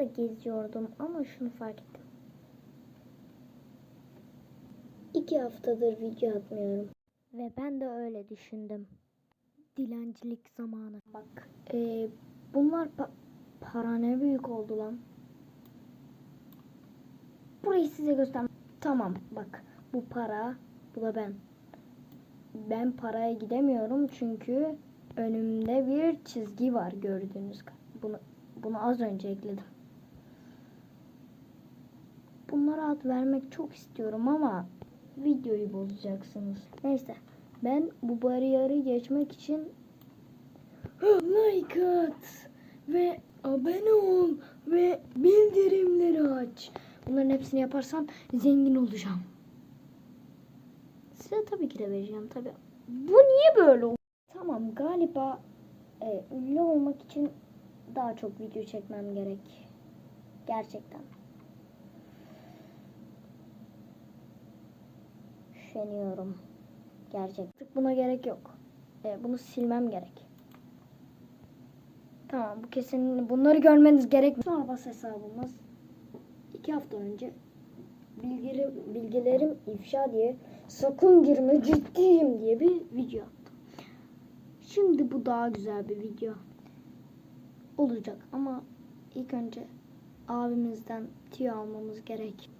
da geziyordum ama şunu fark ettim. İki haftadır video atmıyorum. Ve ben de öyle düşündüm. Dilencilik zamanı. Bak e, bunlar pa- para ne büyük oldu lan. Burayı size göster. Tamam bak bu para bu da ben. Ben paraya gidemiyorum çünkü önümde bir çizgi var gördüğünüz gibi. Bunu bunu az önce ekledim. Bunlara ad vermek çok istiyorum ama videoyu bozacaksınız. Neyse ben bu bariyeri geçmek için like at ve abone ol ve bildirimleri aç. Bunların hepsini yaparsam zengin olacağım. Size tabii ki de vereceğim tabii. Bu niye böyle oldu? Tamam galiba e, ünlü olmak için daha çok video çekmem gerek. Gerçekten. Üşeniyorum. Gerçekten. Buna gerek yok. E, bunu silmem gerek. Tamam bu kesin bunları görmeniz gerek. Sonrabas hesabımız iki hafta önce bilgilerim, bilgilerim ifşa diye sakın girme ciddiyim diye bir video attım. Şimdi bu daha güzel bir video olacak ama ilk önce abimizden tüy almamız gerek.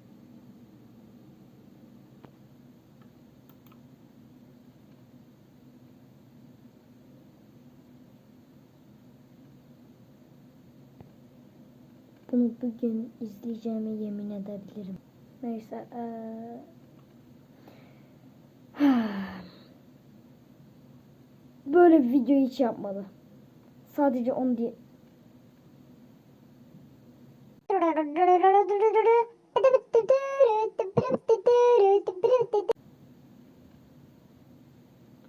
Bunu bugün izleyeceğime yemin edebilirim. Neyse. eee, Böyle bir video hiç yapmadı. Sadece onu diye...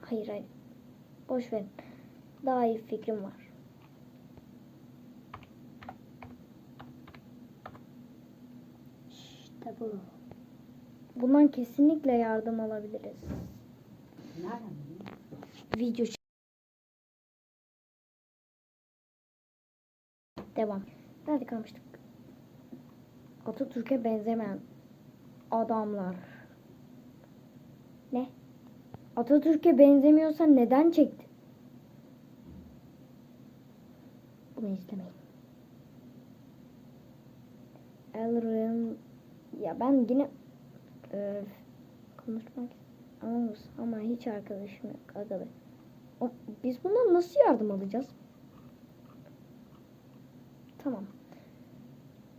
Hayır hayır. Boş verin. Daha iyi fikrim var. İşte bu. Bundan kesinlikle yardım alabiliriz. Video ç- Devam. Nerede kalmıştık? Atatürk'e benzemeyen adamlar. Ne? Atatürk'e benzemiyorsa neden çekti? Bunu izlemeyin. Elrin ya ben yine Öf, konuşmak Anlamız ama hiç arkadaşım yok agalı. O, biz bundan nasıl yardım alacağız? Tamam.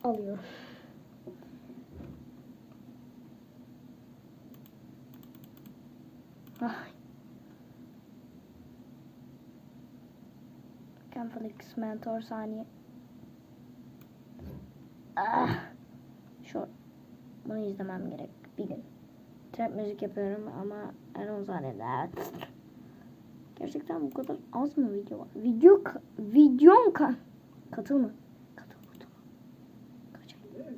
Alıyorum. Ay. Conflix mentor saniye. Ah. Şu bunu izlemem gerek bir gün. Trap müzik yapıyorum ama Erol zanneder. Gerçekten bu kadar az mı video var? Video videom ka katıl mı? Katıl katıl. Kaç ay?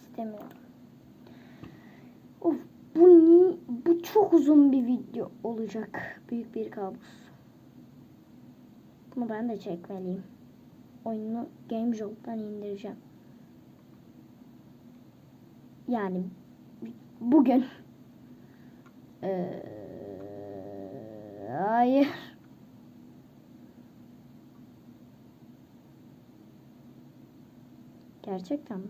İstemiyorum. Of bu ni bu çok uzun bir video olacak. Büyük bir kabus. Bunu ben de çekmeliyim. Oyunu GameJoy'dan indireceğim. Yani bugün. Ee, hayır. Gerçekten mi?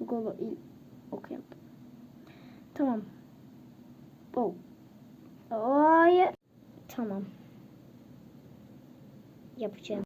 Google'u il okuyalım. Tamam. Oh. Hayır. Tamam. Yapacağım.